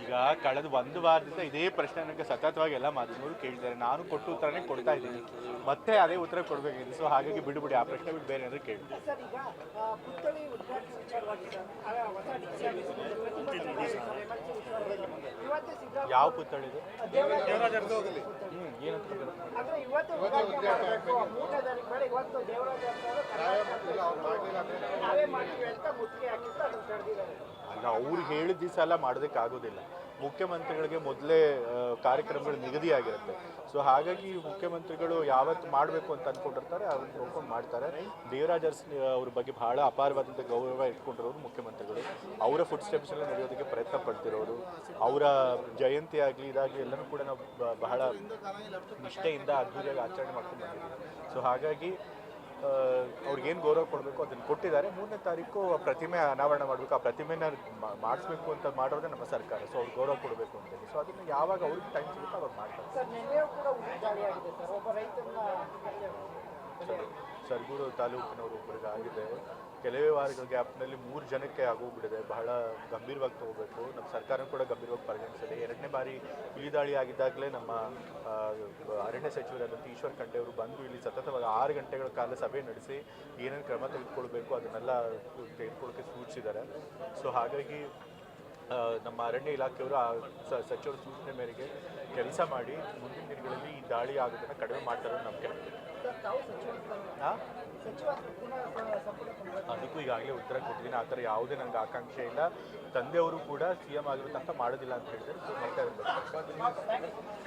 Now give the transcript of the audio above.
ಈಗ ಕಳೆದ ಒಂದು ವಾರದಿಂದ ಇದೇ ಪ್ರಶ್ನೆ ನನಗೆ ಸತತವಾಗಿ ಎಲ್ಲ ಮಾಧ್ಯಮಗಳು ಕೇಳಿದ್ದಾರೆ. ನಾನು ಕೊಟ್ಟು ಉತ್ತರನೇ ಕೊಡ್ತಾ ಇದ್ದೀನಿ. ಮತ್ತೆ ಅದೇ ಉತ್ತರ ಕೊಡಬೇಕಿದೆ. ಸೊ ಹಾಗಾಗಿ ಬಿಡುಬಿಡಿ ಆ ಪ್ರಶ್ನೆ ಬಿಟ್ಟು ಬೇರೆ ಏನಾದ್ರು ಕೇಳಿ. ಪುತ್ಥಳಿ ಯಾವ ಏನಂತ ಅವ್ರಿಗೆ ನಾವೇ ಮಾಡ್ತೀವಿ ಅಂತ ಮುತ್ತಿಗೆ ಹಾಕಿತ್ತು ಅದನ್ನು ತಡೆದಿದ್ದಾರೆ ಅಲ್ಲ ಅವ್ರು ಹೇಳಿದ ದಿವಸ ಎಲ್ಲ ಮಾಡೋದಕ್ಕೆ ಆಗೋದಿಲ್ಲ. ಮುಖ್ಯಮಂತ್ರಿಗಳಿಗೆ ಮೊದಲೇ ಕಾರ್ಯಕ್ರಮಗಳು ನಿಗದಿಯಾಗಿರುತ್ತೆ. ಸೊ ಹಾಗಾಗಿ ಮುಖ್ಯಮಂತ್ರಿಗಳು ಯಾವತ್ತು ಮಾಡಬೇಕು ಅಂತ ಅಂದ್ಕೊಂಡಿರ್ತಾರೆ ಅವ್ರನ್ನ ನೋಡ್ಕೊಂಡು ಮಾಡ್ತಾರೆ. ದೇವರಾಜ್ ಅವ್ರ ಬಗ್ಗೆ ಬಹಳ ಅಪಾರವಾದಂಥ ಗೌರವ ಇಟ್ಕೊಂಡಿರೋರು ಮುಖ್ಯಮಂತ್ರಿಗಳು. ಅವರ ಫುಡ್ ಸ್ಟೆಪ್ಸಲ್ಲಿ ನಡೆಯೋದಕ್ಕೆ ಪ್ರಯತ್ನ ಪಡ್ತಿರೋರು. ಅವರ ಜಯಂತಿ ಆಗಲಿ, ಇದಾಗಲಿ ಎಲ್ಲನೂ ಕೂಡ ನಾವು ಬಹಳ ನಿಷ್ಠೆಯಿಂದ, ಅದ್ಭುತವಾಗಿ ಆಚರಣೆ ಮಾಡ್ಕೊಂಡು ಬಂದಿದ್ದೀವಿ. ಸೊ ಹಾಗಾಗಿ ಅವ್ರಿಗೇನು ಗೌರವ ಕೊಡಬೇಕು ಅದನ್ನು ಕೊಟ್ಟಿದ್ದಾರೆ. ಮೂರನೇ ತಾರೀಕು ಪ್ರತಿಮೆ ಅನಾವರಣ ಮಾಡಬೇಕು. ಆ ಪ್ರತಿಮೆನ ಮಾಡಿಸ್ಬೇಕು ಅಂತ ಮಾಡೋದೇ ನಮ್ಮ ಸರ್ಕಾರ. ಸೊ ಅವ್ರಿಗೆ ಗೌರವ ಕೊಡಬೇಕು ಅಂತೇಳಿ ಸೊ ಅದನ್ನು ಯಾವಾಗ ಅವ್ರಿಗೆ ಟೈಮ್ ಸಿಗುತ್ತೋ ಅವ್ರು ಮಾಡ್ತಾರೆ. ಸರ್ಗೂರು ತಾಲೂಕಿನವರು ಒಬ್ಬರಿಗೆ ಆಗಿದೆ. ಕೆಲವೇ ವಾರಗಳ ಗ್ಯಾಪ್ನಲ್ಲಿ ಮೂರು ಜನಕ್ಕೆ ಆಗೋಗ್ಬಿಟ್ಟಿದೆ. ಬಹಳ ಗಂಭೀರವಾಗಿ ತಗೋಬೇಕು. ನಮ್ಮ ಸರ್ಕಾರ ಕೂಡ ಗಂಭೀರವಾಗಿ ಪರಿಗಣಿಸಿದೆ ಎರಡನೇ ಬಾರಿ ಹುಲಿ ದಾಳಿ ಆಗಿದ್ದಾಗಲೇ ನಮ್ಮ ಅರಣ್ಯ ಸಚಿವರಾದಂಥ ಈಶ್ವರ್ ಖಂಡೆ ಅವರು ಬಂದು ಇಲ್ಲಿ ಸತತವಾಗಿ ಆರು ಗಂಟೆಗಳ ಕಾಲ ಸಭೆ ನಡೆಸಿ ಏನೇನು ಕ್ರಮ ತೆಗೆದುಕೊಳ್ಬೇಕು ಅದನ್ನೆಲ್ಲ ತೆಗೆದುಕೊಳ್ಳೋಕ್ಕೆ ಸೂಚಿಸಿದ್ದಾರೆ. ಸೊ ಹಾಗಾಗಿ ನಮ್ಮ ಅರಣ್ಯ ಇಲಾಖೆಯವರು ಆ ಸಚಿವರ ಸೂಚನೆ ಮೇರೆಗೆ ಕೆಲಸ ಮಾಡಿ ಮುಂದಿನ ದಿನಗಳಲ್ಲಿ ಈ ದಾಳಿ ಆಗೋದನ್ನು ಕಡಿಮೆ ಮಾಡ್ತಾರೆ ನಮಗೆ ಅದಕ್ಕೂ ಈಗಾಗಲೇ ಉತ್ತರ ಕೊಟ್ಟಿದ್ದೀನಿ. ಆ ಥರ ಯಾವುದೇ ನನಗೆ ಆಕಾಂಕ್ಷೆ ಇಲ್ಲ. ತಂದೆಯವರು ಕೂಡ ಸಿ ಎಂ ಆಗಿರೋ ತನಕ ಮಾಡೋದಿಲ್ಲ ಅಂತ ಹೇಳಿದರೆ ಮಾಡ್ತಾ